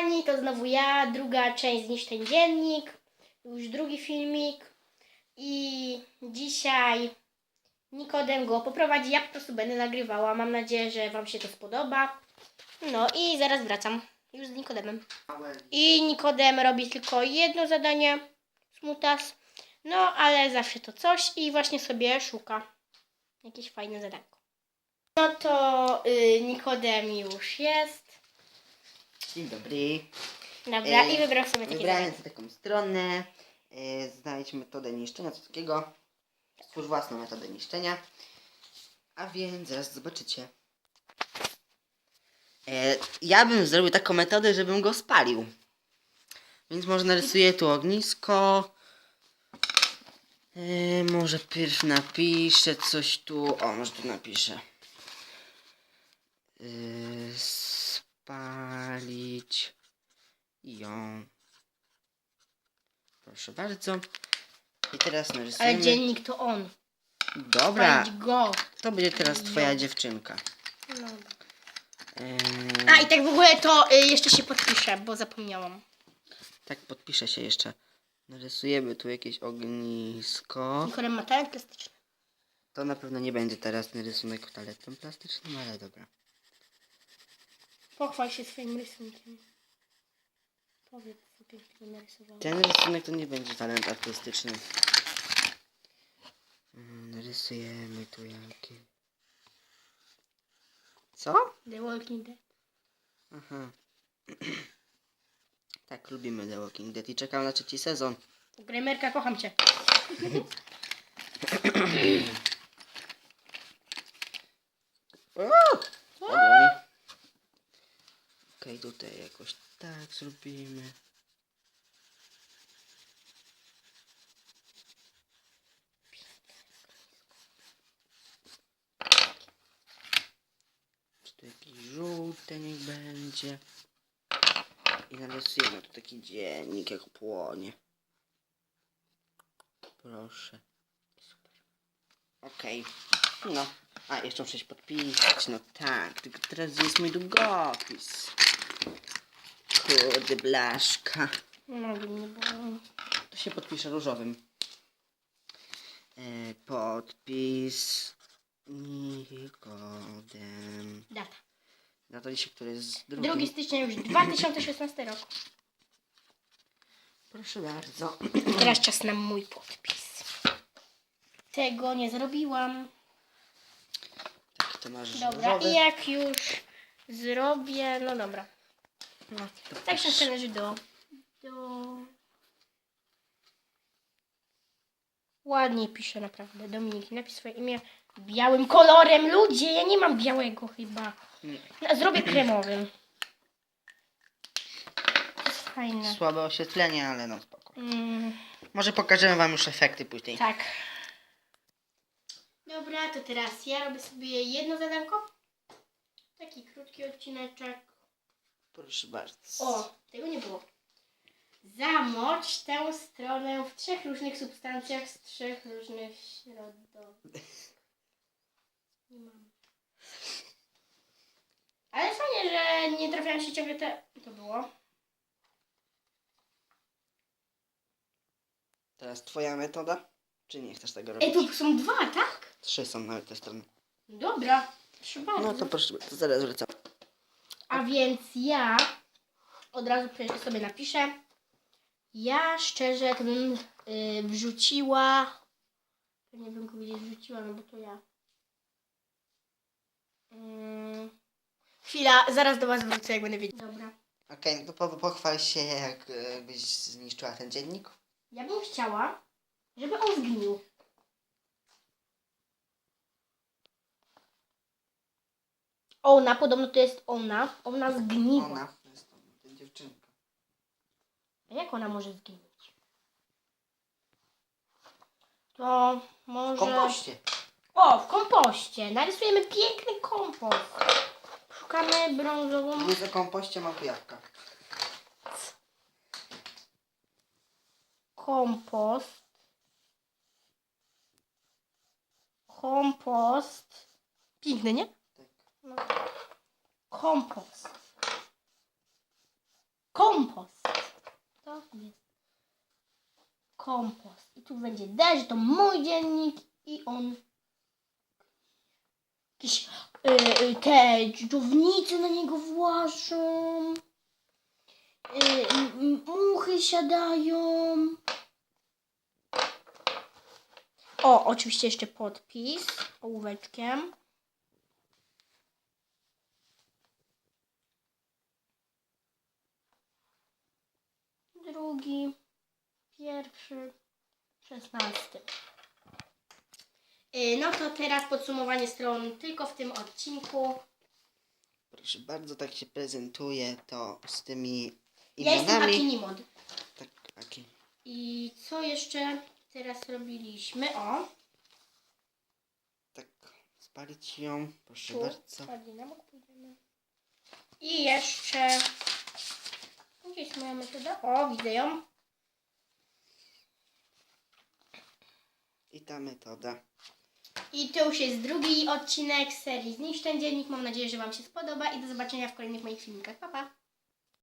kochani, to znowu ja, druga część Zniszcz ten dziennik, już drugi filmik i dzisiaj Nikodem go poprowadzi, ja po prostu będę nagrywała, mam nadzieję, że Wam się to spodoba. No i zaraz wracam, już z Nikodemem. I Nikodem robi tylko jedno zadanie, smutas, no ale zawsze to coś i właśnie sobie szuka jakieś fajne zadanko. No to y, Nikodem już jest. Dzień dobry. Dobra, E, i wybrał sobie takie Wybrałem sobie taką stronę. E, znajdź metodę niszczenia, co takiego. Stwórz własną metodę niszczenia. A więc zaraz zobaczycie. E, ja bym zrobił taką metodę, żebym go spalił. Więc może narysuję tu ognisko. E, może pierw napiszę coś tu. O, może tu napiszę. E, spalić ją. Proszę bardzo. I teraz Ale narysujemy. dziennik to on. Dobra, Spalić go. to będzie teraz twoja ją. dziewczynka. No. A i tak w ogóle to y, jeszcze się podpiszę, bo zapomniałam. Tak, podpiszę się jeszcze. Narysujemy tu jakieś ognisko. Nikodem ma talent plastyczny. To na pewno nie będzie teraz rysunek taletem plastycznym, ale dobra. Pochwal się swoim rysunkiem. Ten rysunek to nie będzie talent artystyczny. Mm, Narysujemy tu jakie. Co? The Walking Dead. Aha. tak, lubimy The Walking Dead i czekam na trzeci sezon. Gremerka, kocham cię. Okej, tutaj jakoś tak zrobimy. Tu jakiś żółty niech będzie. I narysujemy tu taki dziennik jak płonie. Proszę. Okej. No. A, jeszcze muszę się podpisać. No tak, tylko teraz jest mój długopis? Kurde, blaszka. Nie. To się podpisze różowym. E, podpis Nikodem. Data. Na to dzisiaj, który jest drugi. 2 stycznia już 2016 rok. Proszę bardzo. Teraz czas na mój podpis. Tego nie zrobiłam. Tak, to masz Dobra, różowy. i jak już zrobię, no dobra. No, to Tak się pisz. należy do, do... Ładnie piszę naprawdę. Dominik, napisz swoje imię białym kolorem. Ludzie, ja nie mam białego chyba. No, zrobię kremowym. To jest fajne. Słabe oświetlenie, ale no spoko. Mm, Może pokażemy wam już efekty później. tak. Dobra, to teraz ja robię sobie jedno zadanko. Taki krótki odcineczek. Proszę bardzo. O, tego nie było. Zamocz tę stronę w trzech różnych substancjach z trzech różnych środowisk. Nie mam. Ale fajnie, że nie trafiają się ciągle te... To było. Teraz twoja metoda? Czy nie chcesz tego robić? Ej, tu są dwa, tak? Trzy są nawet te strony. Dobra. Proszę bardzo. No to proszę, to zaraz wracam. A więc ja od razu sobie napiszę. Ja szczerze to bym y, wrzuciła. Nie bym powiedzieć wrzuciła, no bo to ja. Mm. Chwila, zaraz do Was wrócę, jak będę wiedzieć. Dobra. Okej, no to po, pochwal się, jak e, byś zniszczyła ten dziennik. Ja bym chciała, żeby on zgnił. Ona, podobno to jest ona. Ona zgniła. Ona, to jest to, ta dziewczynka. A jak ona może zginąć? To W może... kompoście. O, w kompoście. Narysujemy piękny kompost. Szukamy brązową... Nie za kompoście mam tu jabłka. Kompost. Kompost. Piękny, nie? No. Kompost. kompost. To jest kompost. I tu będzie deszcz, to mój dziennik i on jakieś y, y, te dżdżownice na niego włażą. Y, m- muchy siadają. O, oczywiście jeszcze podpis ołóweczkiem. Drugi, pierwszy, szesnasty. Y, No to teraz podsumowanie stron tylko w tym odcinku. Proszę bardzo, tak się prezentuje to z tymi Ja jestem imionami. Akinimod. Tak, Aki. I co jeszcze teraz robiliśmy? O, Tak, spalić ją, proszę tu. bardzo. Na bok pójdziemy. I jeszcze... Gdzie jest moja metoda? O, widzę ją. I ta metoda. I to już jest drugi odcinek serii Zniszcz ten dziennik. Mam nadzieję, że Wam się spodoba i do zobaczenia w kolejnych moich filmikach. Pa, pa!